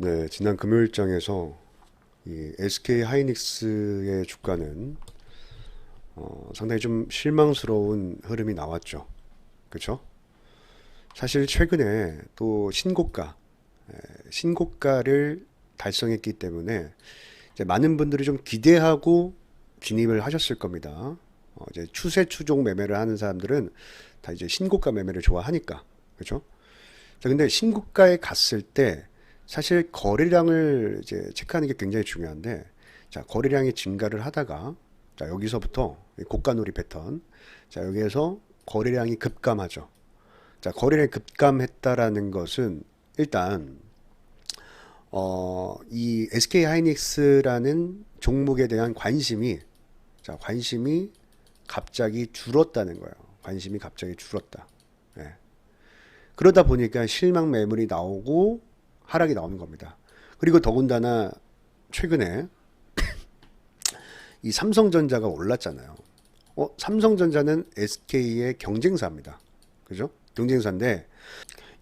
네, 지난 금요일장에서 이 SK 하이닉스의 주가는 어, 상당히 좀 실망스러운 흐름이 나왔죠. 그렇죠? 사실 최근에 또 신고가, 에, 신고가를 달성했기 때문에 많은 분들이 좀 기대하고 진입을 하셨을 겁니다. 어, 이제 추세 추종 매매를 하는 사람들은 다 이제 신고가 매매를 좋아하니까. 그렇죠? 자, 근데 신고가에 갔을 때 사실 거래량을 이제 체크하는 게 굉장히 중요한데 자, 거래량이 증가를 하다가 자, 여기서부터 이 고가놀이 패턴. 자, 여기에서 거래량이 급감하죠. 자, 거래량이 급감했다라는 것은 일단 어, 이 SK 하이닉스라는 종목에 대한 관심이 자, 관심이 갑자기 줄었다는 거예요. 관심이 갑자기 줄었다. 예. 그러다 보니까 실망 매물이 나오고 하락이 나오는 겁니다. 그리고 더군다나 최근에 이 삼성전자가 올랐잖아요. 어, 삼성전자는 SK의 경쟁사입니다. 그죠? 경쟁사인데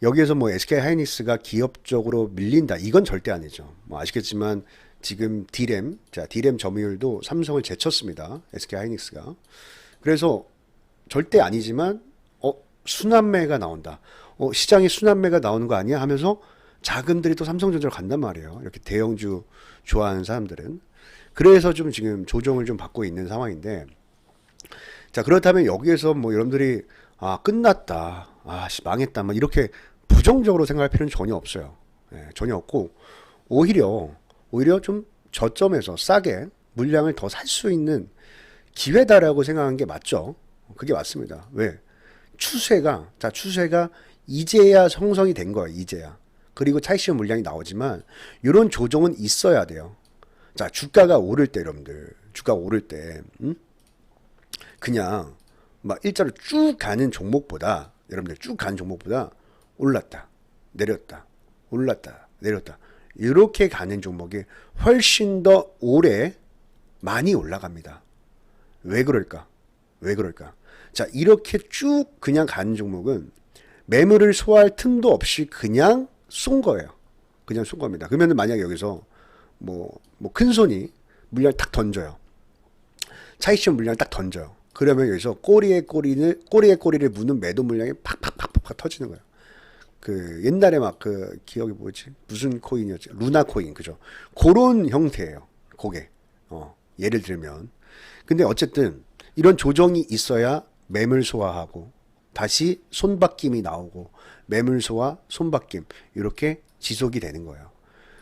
여기에서 뭐 SK 하이닉스가 기업적으로 밀린다. 이건 절대 아니죠. 뭐 아시겠지만 지금 D램, 자, D램 점유율도 삼성을 제쳤습니다. SK 하이닉스가. 그래서 절대 아니지만 어, 순환매가 나온다. 어, 시장에 순환매가 나오는 거 아니야 하면서 자금들이 또 삼성전자로 간단 말이에요. 이렇게 대형주 좋아하는 사람들은. 그래서 좀 지금 조정을 좀 받고 있는 상황인데 자, 그렇다면 여기에서 뭐 여러분들이 아, 끝났다. 아, 씨, 망했다. 뭐 이렇게 부정적으로 생각할 필요는 전혀 없어요. 예, 전혀 없고 오히려 오히려 좀 저점에서 싸게 물량을 더 살 수 있는 기회다라고 생각하는 게 맞죠. 그게 맞습니다. 왜? 추세가 자, 추세가 이제야 형성이 된 거예요. 이제야. 그리고 차익 물량이 나오지만 이런 조정은 있어야 돼요. 자, 주가가 오를 때 여러분들, 주가가 오를 때 음? 그냥 막 일자로 쭉 가는 종목보다 여러분들 쭉 가는 종목보다 올랐다 내렸다 올랐다 내렸다 이렇게 가는 종목이 훨씬 더 오래 많이 올라갑니다. 왜 그럴까? 왜 그럴까? 자 이렇게 쭉 그냥 가는 종목은 매물을 소화할 틈도 없이 그냥 쏜 거예요. 그냥 쏜 겁니다. 그러면 만약에 여기서 뭐 뭐 큰 손이 물량 딱 던져요. 차익시험 물량 딱 던져요. 그러면 여기서 꼬리에 꼬리를 꼬리에 꼬리를 무는 매도 물량이 팍팍팍팍 터지는 거예요. 그 옛날에 막 그 기억이 뭐지 무슨 코인이었지 루나 코인 그죠? 그런 형태예요. 그게 어 예를 들면 근데 어쨌든 이런 조정이 있어야 매물 소화하고 다시 손바뀜이 나오고 매물 소화 손바뀜 이렇게 지속이 되는 거예요.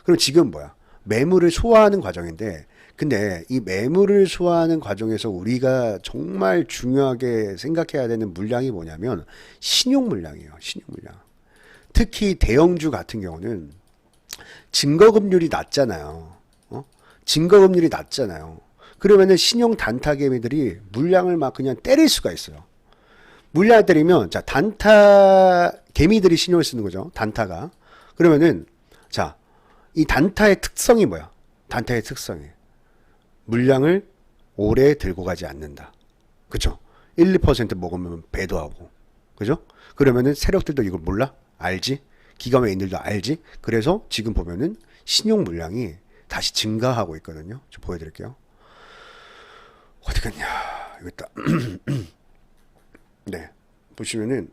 그럼 지금 뭐야? 매물을 소화하는 과정인데 근데 이 매물을 소화하는 과정에서 우리가 정말 중요하게 생각해야 되는 물량이 뭐냐면 신용 물량이에요. 신용 물량. 특히 대형주 같은 경우는 증거금률이 낮잖아요. 어? 증거금률이 낮잖아요. 그러면은 신용 단타 개미들이 물량을 막 그냥 때릴 수가 있어요. 물량을 때리면 자 단타 개미들이 신용을 쓰는 거죠. 단타가 그러면은 자 이 단타의 특성이 뭐야? 단타의 특성이 물량을 오래 들고 가지 않는다. 그쵸? 1, 2% 먹으면 배도 하고. 그죠? 그러면은 세력들도 이걸 몰라? 알지? 기관 외인들도 알지? 그래서 지금 보면은 신용 물량이 다시 증가하고 있거든요. 좀 보여드릴게요. 어디 갔냐? 여기 있다. 네. 보시면은,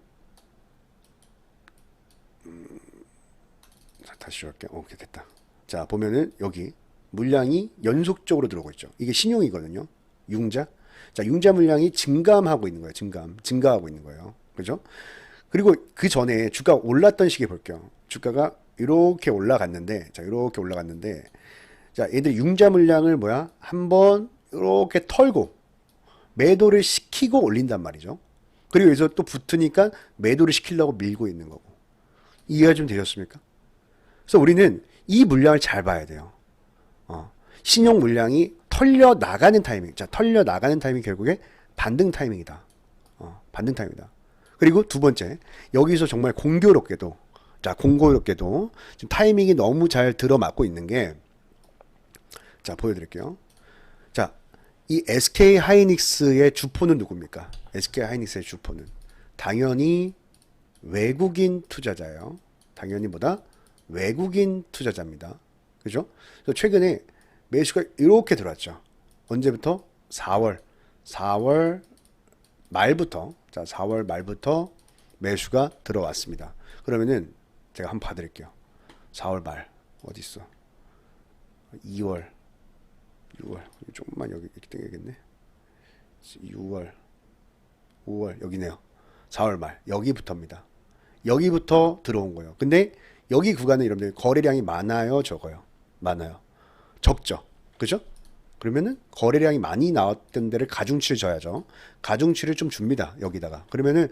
음, 자, 다시 할게요. 오케이, 됐다. 자, 보면은 여기 물량이 연속적으로 들어오고 있죠. 이게 신용이거든요. 융자. 자, 융자 물량이 증감하고 있는 거예요. 증감. 증가하고 있는 거예요. 그죠? 그리고 그 전에 주가 올랐던 시기 볼게요. 주가가 이렇게 올라갔는데, 자, 이렇게 올라갔는데, 자, 얘들 융자 물량을 뭐야? 한 번 이렇게 털고 매도를 시키고 올린단 말이죠. 그리고 여기서 또 붙으니까 매도를 시키려고 밀고 있는 거고. 이해가 좀 되셨습니까? 그래서 우리는 이 물량을 잘 봐야 돼요. 어, 신용 물량이 털려 나가는 타이밍. 자, 털려 나가는 타이밍 결국에 반등 타이밍이다. 어, 반등 타이밍이다. 그리고 두 번째, 여기서 정말 공교롭게도, 자, 공교롭게도 지금 타이밍이 너무 잘 들어맞고 있는 게, 자, 보여드릴게요. 자, 이 SK 하이닉스의 주포는 누굽니까? SK 하이닉스의 주포는 당연히 외국인 투자자예요. 당연히 뭐다? 외국인 투자자입니다. 그죠? 그래서 최근에 매수가 이렇게 들어왔죠. 언제부터? 4월. 4월 말부터 자 4월 말부터 매수가 들어왔습니다. 그러면은 제가 한번 봐드릴게요. 4월 말 어디 있어? 2월, 6월 조금만 여기 이렇게 당겨야겠네. 6월, 5월 여기네요. 4월 말 여기부터입니다. 여기부터 들어온 거예요. 근데 여기 구간은 여러분들 거래량이 많아요, 적어요? 많아요. 적죠. 그죠? 그러면은 거래량이 많이 나왔던 데를 가중치를 줘야죠. 가중치를 좀 줍니다. 여기다가. 그러면은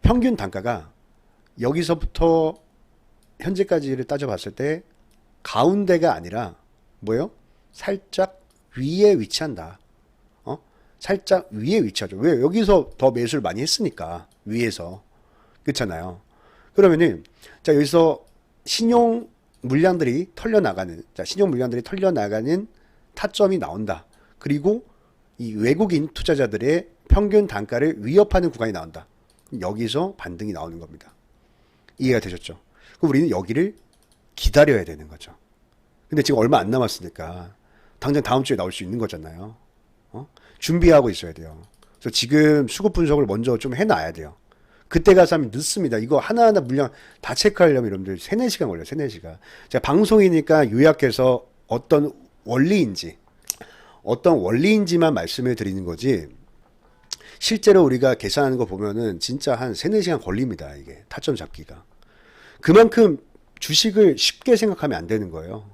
평균 단가가 여기서부터 현재까지를 따져봤을 때 가운데가 아니라 뭐예요? 살짝 위에 위치한다. 어? 살짝 위에 위치하죠. 왜? 여기서 더 매수를 많이 했으니까 위에서 그렇잖아요. 그러면은 자 여기서 신용 물량들이 털려 나가는 자 신용 물량들이 털려 나가는 타점이 나온다. 그리고 이 외국인 투자자들의 평균 단가를 위협하는 구간이 나온다. 여기서 반등이 나오는 겁니다. 이해가 되셨죠? 그럼 우리는 여기를 기다려야 되는 거죠. 근데 지금 얼마 안 남았으니까 당장 다음 주에 나올 수 있는 거잖아요. 어? 준비하고 있어야 돼요. 그래서 지금 수급 분석을 먼저 좀 해놔야 돼요. 그때 가서 하면 늦습니다. 이거 하나하나 물량 다 체크하려면 여러분들 3, 4시간 걸려요. 3, 4시간. 제가 방송이니까 요약해서 어떤 원리인지 어떤 원리인지만 말씀을 드리는 거지 실제로 우리가 계산하는 거 보면은 진짜 한 3, 4시간 걸립니다. 이게 타점 잡기가. 그만큼 주식을 쉽게 생각하면 안 되는 거예요.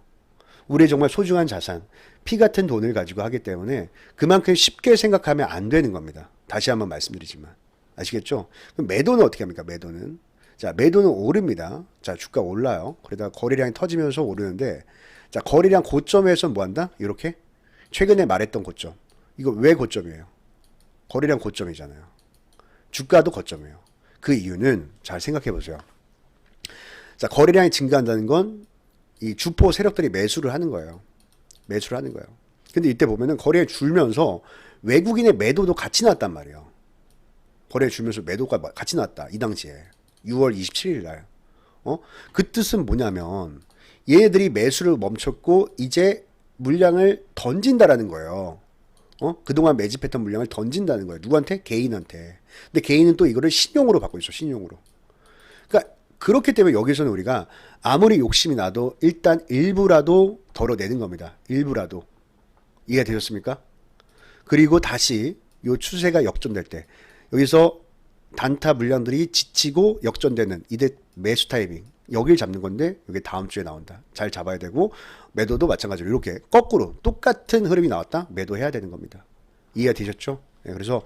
우리의 정말 소중한 자산, 피 같은 돈을 가지고 하기 때문에 그만큼 쉽게 생각하면 안 되는 겁니다. 다시 한번 말씀드리지만. 아시겠죠? 그럼 매도는 어떻게 합니까? 매도는. 자, 매도는 오릅니다. 자, 주가 올라요. 그러다가 거래량이 터지면서 오르는데, 자, 거래량 고점에서 뭐 한다? 이렇게? 최근에 말했던 고점. 이거 왜 고점이에요? 거래량 고점이잖아요. 주가도 고점이에요. 그 이유는 잘 생각해 보세요. 자, 거래량이 증가한다는 건 이 주포 세력들이 매수를 하는 거예요. 매수를 하는 거예요. 근데 이때 보면은 거래에 줄면서 외국인의 매도도 같이 나왔단 말이에요. 거래에 줄면서 매도가 같이 나왔다. 이 당시에. 6월 27일 날. 어? 그 뜻은 뭐냐면 얘네들이 매수를 멈췄고 이제 물량을 던진다라는 거예요. 어? 그동안 매집했던 물량을 던진다는 거예요. 누구한테? 개인한테. 근데 개인은 또 이거를 신용으로 받고 있어. 신용으로. 그러니까 그렇기 때문에 여기서는 우리가 아무리 욕심이 나도 일단 일부라도 덜어내는 겁니다. 일부라도. 이해가 되셨습니까? 그리고 다시 요 추세가 역전될 때 여기서 단타 물량들이 지치고 역전되는 이때 매수 타이밍 여길 잡는 건데 이게 다음 주에 나온다. 잘 잡아야 되고 매도도 마찬가지로 이렇게 거꾸로 똑같은 흐름이 나왔다. 매도해야 되는 겁니다. 이해가 되셨죠? 네, 그래서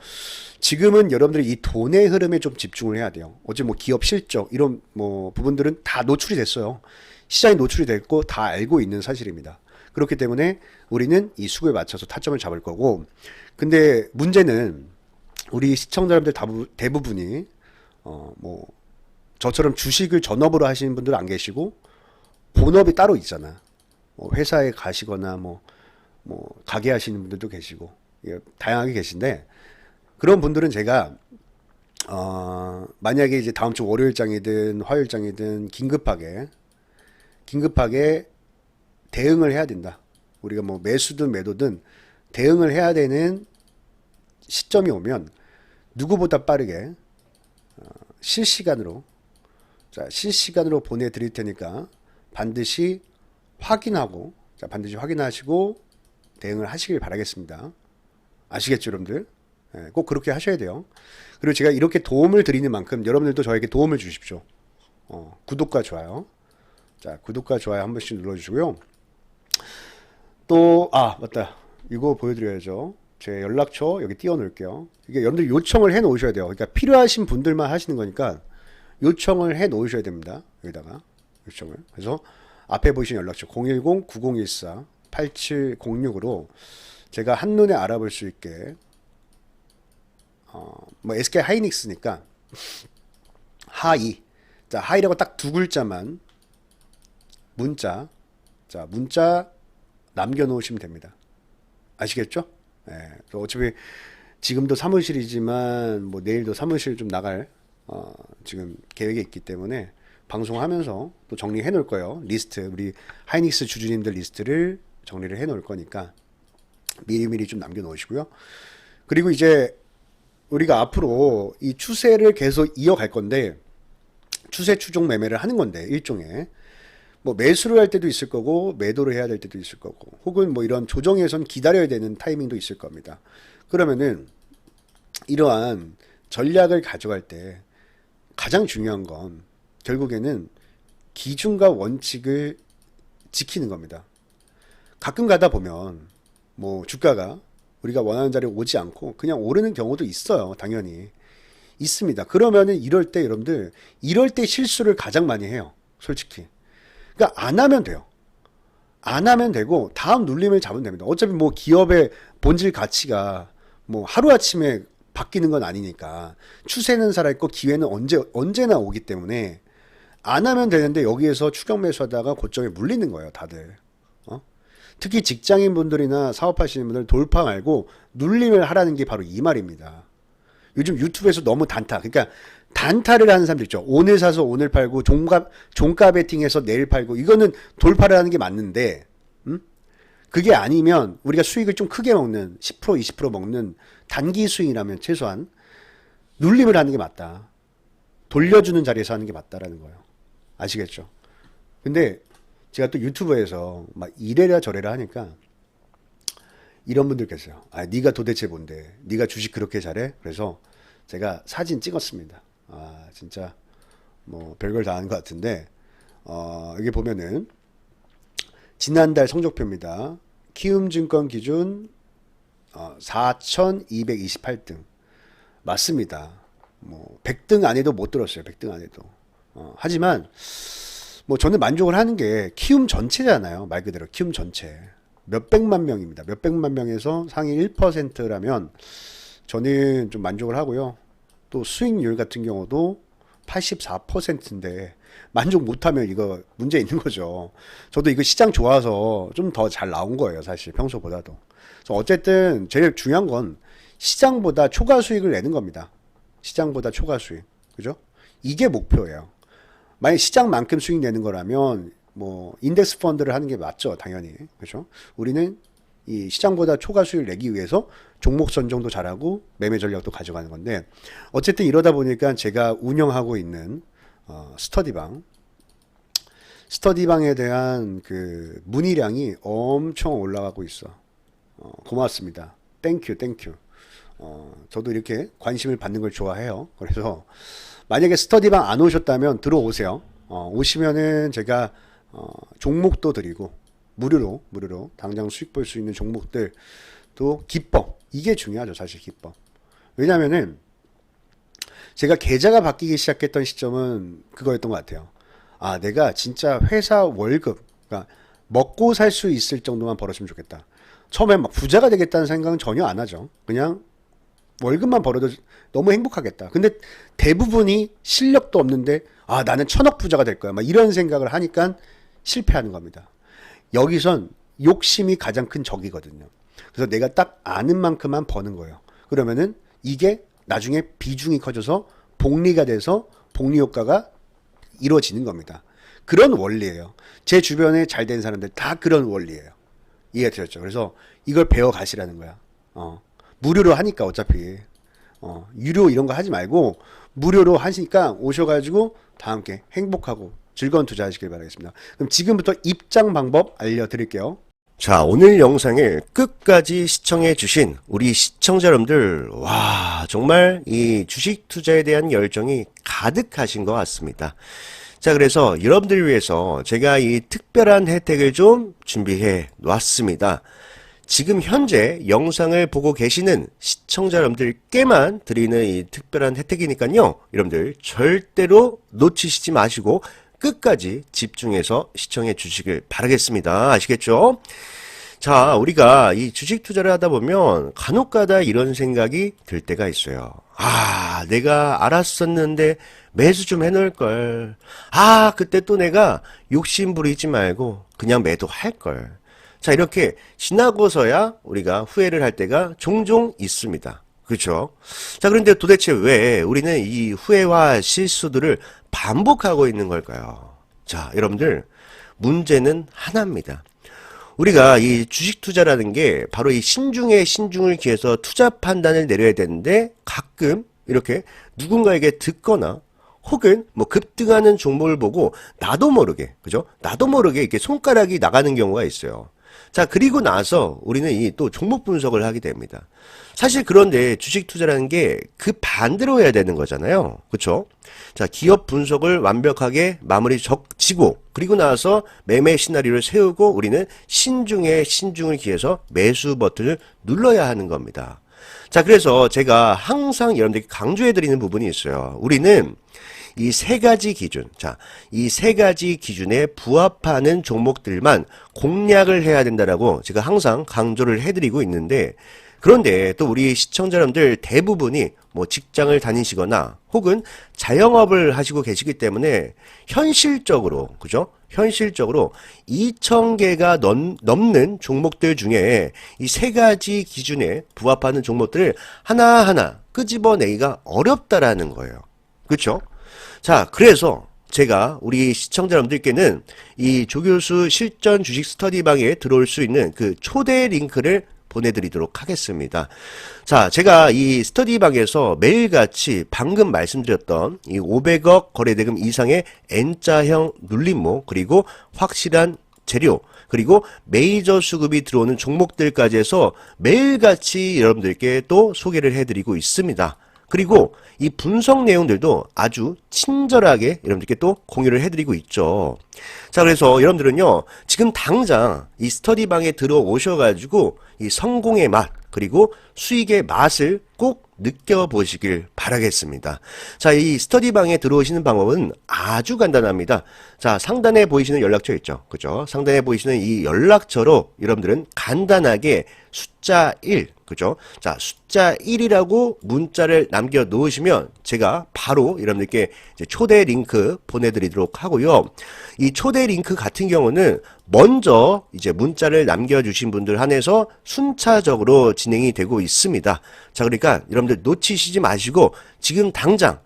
지금은 여러분들이 이 돈의 흐름에 좀 집중을 해야 돼요. 어제 뭐 기업 실적 이런 뭐 부분들은 다 노출이 됐어요. 시장이 노출이 됐고 다 알고 있는 사실입니다. 그렇기 때문에 우리는 이 수급에 맞춰서 타점을 잡을 거고 근데 문제는 우리 시청자분들 대부분이 어 뭐 저처럼 주식을 전업으로 하시는 분들 안 계시고 본업이 따로 있잖아. 뭐 회사에 가시거나 뭐, 뭐, 가게 하시는 분들도 계시고, 예, 다양하게 계신데, 그런 분들은 제가, 어, 만약에 이제 다음 주 월요일장이든 화요일장이든 긴급하게, 긴급하게 대응을 해야 된다. 우리가 뭐 매수든 매도든 대응을 해야 되는 시점이 오면 누구보다 빠르게 어, 실시간으로 자 실시간으로 보내드릴 테니까 반드시 확인하고 자 반드시 확인하시고 대응을 하시길 바라겠습니다. 아시겠죠, 여러분들? 예, 꼭 그렇게 하셔야 돼요. 그리고 제가 이렇게 도움을 드리는 만큼 여러분들도 저에게 도움을 주십시오. 어, 구독과 좋아요. 자, 구독과 좋아요 한 번씩 눌러주시고요. 또, 아, 맞다. 이거 보여드려야죠. 제 연락처 여기 띄워놓을게요. 이게 여러분들 요청을 해 놓으셔야 돼요. 그러니까 필요하신 분들만 하시는 거니까 요청을 해 놓으셔야 됩니다. 여기다가 요청을. 그래서 앞에 보이신 연락처 010-9014-8706으로 제가 한눈에 알아볼 수 있게 어, 뭐 SK 하이닉스니까 하이 자 하이라고 딱 두 글자만 문자 자 문자 남겨놓으시면 됩니다. 아시겠죠? 예. 어차피 지금도 사무실이지만 뭐 내일도 사무실 좀 나갈 어, 지금 계획이 있기 때문에 방송하면서 또 정리해 놓을 거예요. 리스트 우리 하이닉스 주주님들 리스트를 정리를 해 놓을 거니까 미리미리 좀 남겨 놓으시고요. 그리고 이제 우리가 앞으로 이 추세를 계속 이어갈 건데 추세 추종 매매를 하는 건데 일종의 뭐 매수를 할 때도 있을 거고 매도를 해야 될 때도 있을 거고 혹은 뭐 이런 조정에선 기다려야 되는 타이밍도 있을 겁니다. 그러면은 이러한 전략을 가져갈 때 가장 중요한 건 결국에는 기준과 원칙을 지키는 겁니다. 가끔 가다 보면 뭐 주가가 우리가 원하는 자리에 오지 않고 그냥 오르는 경우도 있어요. 당연히. 있습니다. 그러면은 이럴 때 여러분들 이럴 때 실수를 가장 많이 해요. 솔직히. 그러니까 안 하면 돼요. 안 하면 되고 다음 눌림을 잡으면 됩니다. 어차피 뭐 기업의 본질 가치가 뭐 하루아침에 바뀌는 건 아니니까 추세는 살아있고 기회는 언제 언제나 오기 때문에 안 하면 되는데 여기에서 추격 매수하다가 고점에 물리는 거예요, 다들. 어? 특히 직장인 분들이나 사업하시는 분들 돌파 말고 눌림을 하라는 게 바로 이 말입니다. 요즘 유튜브에서 너무 단타. 그러니까 단타를 하는 사람들 있죠. 오늘 사서 오늘 팔고 종가 종가 베팅해서 내일 팔고 이거는 돌파를 하는 게 맞는데 음? 그게 아니면 우리가 수익을 좀 크게 먹는 10% 20% 먹는 단기 수익이라면 최소한 눌림을 하는 게 맞다. 돌려주는 자리에서 하는 게 맞다라는 거예요. 아시겠죠? 근데 제가 또 유튜브에서 막 이래라 저래라 하니까 이런 분들 계세요. 아, 네가 도대체 뭔데? 네가 주식 그렇게 잘해? 그래서 제가 사진 찍었습니다. 아, 진짜 뭐 별걸 다 하는 것 같은데 어, 여기 보면은 지난달 성적표입니다. 키움증권 기준 어, 4,228등 맞습니다. 뭐 100등 안에도 못 들었어요. 100등 안에도. 어, 하지만 뭐 저는 만족을 하는 게 키움 전체잖아요. 말 그대로 키움 전체. 몇백만 명입니다. 몇백만 명에서 상위 1%라면 저는 좀 만족을 하고요. 또 수익률 같은 경우도 84%인데 만족 못하면 이거 문제 있는 거죠. 저도 이거 시장 좋아서 좀 더 잘 나온 거예요. 사실 평소보다도. 그래서 어쨌든 제일 중요한 건 시장보다 초과 수익을 내는 겁니다. 시장보다 초과 수익. 그죠? 이게 목표예요. 만약 시장만큼 수익 내는 거라면 뭐 인덱스 펀드를 하는 게 맞죠, 당연히. 그렇죠? 우리는 이 시장보다 초과 수익을 내기 위해서 종목 선정도 잘하고 매매 전략도 가져가는 건데 어쨌든 이러다 보니까 제가 운영하고 있는 어, 스터디방 스터디방에 대한 그 문의량이 엄청 올라가고 있어. 어, 고맙습니다. 땡큐, 땡큐. 어, 저도 이렇게 관심을 받는 걸 좋아해요. 그래서 만약에 스터디방 안 오셨다면 들어오세요. 어, 오시면은 제가 어, 종목도 드리고 무료로 무료로 당장 수익 볼 수 있는 종목들도 기법. 이게 중요하죠 사실 기법. 왜냐면은 제가 계좌가 바뀌기 시작했던 시점은 그거였던 것 같아요. 아 내가 진짜 회사 월급 그러니까 먹고 살 수 있을 정도만 벌었으면 좋겠다. 처음에 막 부자가 되겠다는 생각은 전혀 안 하죠. 그냥 월급만 벌어도 너무 행복하겠다. 근데 대부분이 실력도 없는데 아 나는 천억 부자가 될 거야. 막 이런 생각을 하니까 실패하는 겁니다. 여기선 욕심이 가장 큰 적이거든요. 그래서 내가 딱 아는 만큼만 버는 거예요. 그러면은 이게 나중에 비중이 커져서 복리가 돼서 복리 효과가 이루어지는 겁니다. 그런 원리예요. 제 주변에 잘 된 사람들 다 그런 원리예요. 이해가 되셨죠? 그래서 이걸 배워 가시라는 거야. 어. 무료로 하니까 어차피 어, 유료 이런 거 하지 말고 무료로 하시니까 오셔가지고 다 함께 행복하고 즐거운 투자하시길 바라겠습니다. 그럼 지금부터 입장 방법 알려드릴게요. 자, 오늘 영상을 끝까지 시청해 주신 우리 시청자 여러분들, 와, 정말 이 주식 투자에 대한 열정이 가득하신 것 같습니다. 자, 그래서 여러분들을 위해서 제가 이 특별한 혜택을 좀 준비해 놨습니다. 지금 현재 영상을 보고 계시는 시청자 여러분들께만 드리는 이 특별한 혜택이니까요. 여러분들 절대로 놓치시지 마시고 끝까지 집중해서 시청해 주시길 바라겠습니다. 아시겠죠? 자, 우리가 이 주식 투자를 하다 보면 간혹 가다 이런 생각이 들 때가 있어요. 아, 내가 알았었는데 매수 좀 해놓을 걸. 아, 그때 또 내가 욕심 부리지 말고 그냥 매도할 걸. 자, 이렇게 지나고서야 우리가 후회를 할 때가 종종 있습니다. 그렇죠. 자, 그런데 도대체 왜 우리는 이 후회와 실수들을 반복하고 있는 걸까요? 자, 여러분들 문제는 하나입니다. 우리가 이 주식 투자라는 게 바로 이 신중에 신중을 기해서 투자 판단을 내려야 되는데 가끔 이렇게 누군가에게 듣거나 혹은 뭐 급등하는 종목을 보고 나도 모르게 그죠? 나도 모르게 이렇게 손가락이 나가는 경우가 있어요. 자, 그리고 나서 우리는 이 또 종목 분석을 하게 됩니다. 사실 그런데 주식 투자라는 게 그 반대로 해야 되는 거잖아요. 그쵸? 자, 기업 분석을 완벽하게 마무리 적치고, 그리고 나서 매매 시나리오를 세우고 우리는 신중에 신중을 기해서 매수 버튼을 눌러야 하는 겁니다. 자, 그래서 제가 항상 여러분들께 강조해드리는 부분이 있어요. 우리는 이 세 가지 기준, 자, 이 세 가지 기준에 부합하는 종목들만 공략을 해야 된다라고 제가 항상 강조를 해드리고 있는데, 그런데 또 우리 시청자 여러분들 대부분이 뭐 직장을 다니시거나 혹은 자영업을 하시고 계시기 때문에 현실적으로, 그죠? 현실적으로 2,000개가 넘 는 종목들 중에 이 세 가지 기준에 부합하는 종목들을 하나하나 끄집어내기가 어렵다라는 거예요. 그렇죠? 자, 그래서 제가 우리 시청자 여러분들께는 이 조교수 실전 주식 스터디방에 들어올 수 있는 그 초대 링크를 보내드리도록 하겠습니다. 자, 제가 이 스터디방에서 매일같이 방금 말씀드렸던 이 500억 거래대금 이상의 N자형 눌림목, 그리고 확실한 재료, 그리고 메이저 수급이 들어오는 종목들까지 해서 매일같이 여러분들께 또 소개를 해드리고 있습니다. 그리고 이 분석 내용들도 아주 친절하게 여러분들께 또 공유를 해드리고 있죠. 자, 그래서 여러분들은요, 지금 당장 이 스터디방에 들어오셔가지고 이 성공의 맛, 그리고 수익의 맛을 꼭 느껴보시길 바라겠습니다. 자, 이 스터디방에 들어오시는 방법은 아주 간단합니다. 자, 상단에 보이시는 연락처 있죠. 그죠? 상단에 보이시는 이 연락처로 여러분들은 간단하게 숫자 1, 그죠? 자, 숫자 1이라고 문자를 남겨 놓으시면 제가 바로 여러분들께 초대 링크 보내드리도록 하고요. 이 초대 링크 같은 경우는 먼저 이제 문자를 남겨주신 분들 한해서 순차적으로 진행이 되고 있습니다. 자, 그러니까 여러분들 놓치시지 마시고 지금 당장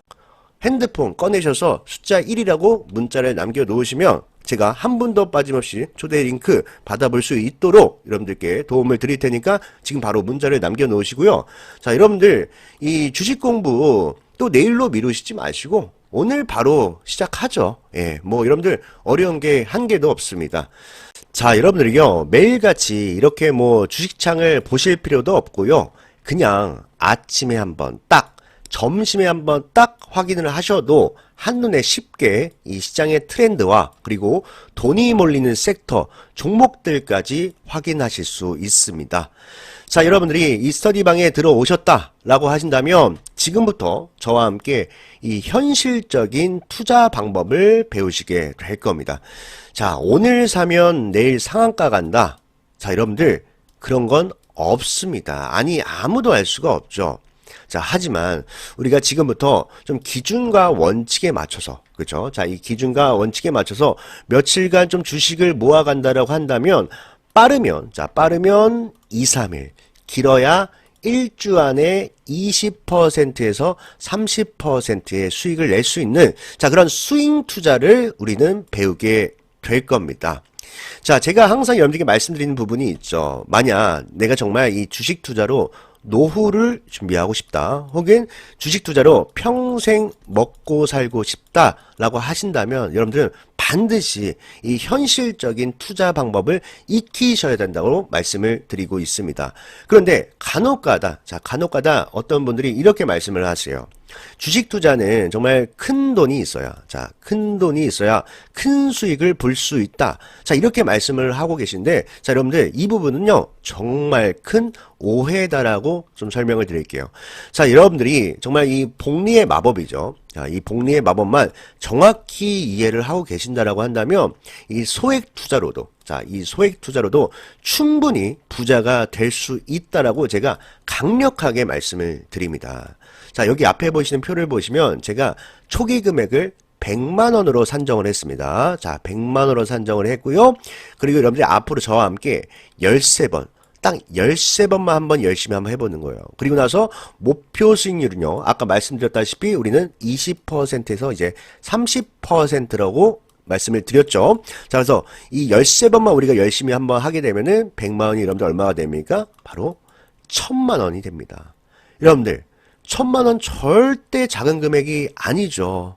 핸드폰 꺼내셔서 숫자 1이라고 문자를 남겨 놓으시면 제가 한 분도 빠짐없이 초대 링크 받아볼 수 있도록 여러분들께 도움을 드릴 테니까 지금 바로 문자를 남겨 놓으시고요. 자, 여러분들 이 주식 공부 또 내일로 미루시지 마시고 오늘 바로 시작하죠. 예, 뭐 여러분들 어려운 게 한 개도 없습니다. 자, 여러분들이요. 매일같이 이렇게 뭐 주식창을 보실 필요도 없고요. 그냥 아침에 한번 딱 점심에 한번 딱 확인을 하셔도 한눈에 쉽게 이 시장의 트렌드와 그리고 돈이 몰리는 섹터, 종목들까지 확인하실 수 있습니다. 자, 여러분들이 이 스터디방에 들어오셨다라고 하신다면 지금부터 저와 함께 이 현실적인 투자 방법을 배우시게 될 겁니다. 자, 오늘 사면 내일 상한가 간다. 자, 여러분들 그런 건 없습니다. 아니, 아무도 알 수가 없죠. 자, 하지만 우리가 지금부터 좀 기준과 원칙에 맞춰서, 그죠? 자, 이 기준과 원칙에 맞춰서 며칠간 좀 주식을 모아 간다라고 한다면 빠르면, 자, 빠르면 2, 3일, 길어야 1주 안에 20%에서 30%의 수익을 낼 수 있는, 자, 그런 스윙 투자를 우리는 배우게 될 겁니다. 자, 제가 항상 여러분들께 말씀드리는 부분이 있죠. 만약 내가 정말 이 주식 투자로 노후를 준비하고 싶다. 혹은 주식 투자로 평생 먹고 살고 싶다라고 하신다면 여러분들은 반드시 이 현실적인 투자 방법을 익히셔야 된다고 말씀을 드리고 있습니다. 그런데 간혹가다, 자, 간혹가다 어떤 분들이 이렇게 말씀을 하세요. 주식 투자는 정말 큰 돈이 있어야, 자, 큰 돈이 있어야 큰 수익을 볼 수 있다. 자, 이렇게 말씀을 하고 계신데, 자, 여러분들, 이 부분은요, 정말 큰 오해다라고 좀 설명을 드릴게요. 자, 여러분들이 정말 이 복리의 마법이죠. 자, 이 복리의 마법만 정확히 이해를 하고 계신다라고 한다면, 이 소액 투자로도, 자, 이 소액 투자로도 충분히 부자가 될 수 있다라고 제가 강력하게 말씀을 드립니다. 자, 여기 앞에 보시는 표를 보시면 제가 초기 금액을 100만 원으로 산정을 했습니다. 자, 100만 원으로 산정을 했고요. 그리고 여러분들이 앞으로 저와 함께 13번, 딱 13번만 한번 열심히 한번 해보는 거예요. 그리고 나서 목표 수익률은요, 아까 말씀드렸다시피 우리는 20%에서 이제 30%라고 말씀을 드렸죠. 자, 그래서 이 13번만 우리가 열심히 한번 하게 되면은 100만 원이 여러분들 얼마가 됩니까? 바로 1000만 원이 됩니다. 여러분들, 1000만 원 절대 작은 금액이 아니죠.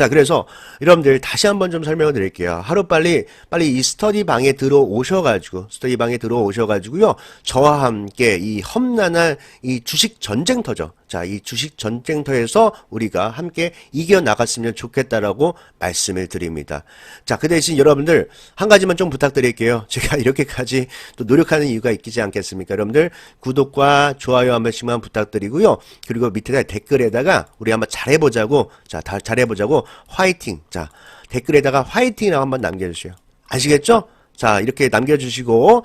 자, 그래서 여러분들 다시 한번 좀 설명을 드릴게요. 하루 빨리 빨리 이 스터디 방에 들어오셔 가지고 스터디 방에 들어오셔 가지고요. 저와 함께 이 험난한 이 주식 전쟁터죠. 자, 이 주식 전쟁터에서 우리가 함께 이겨 나갔으면 좋겠다라고 말씀을 드립니다. 자, 그 대신 여러분들 한 가지만 좀 부탁드릴게요. 제가 이렇게까지 또 노력하는 이유가 있지 않겠습니까? 여러분들 구독과 좋아요 한 번씩만 부탁드리고요. 그리고 밑에 댓글에다가 우리 한번 잘해보자고 자, 다 잘해보자고 화이팅. 자, 댓글에다가 화이팅이라고 한번 남겨주세요. 아시겠죠? 자, 이렇게 남겨주시고,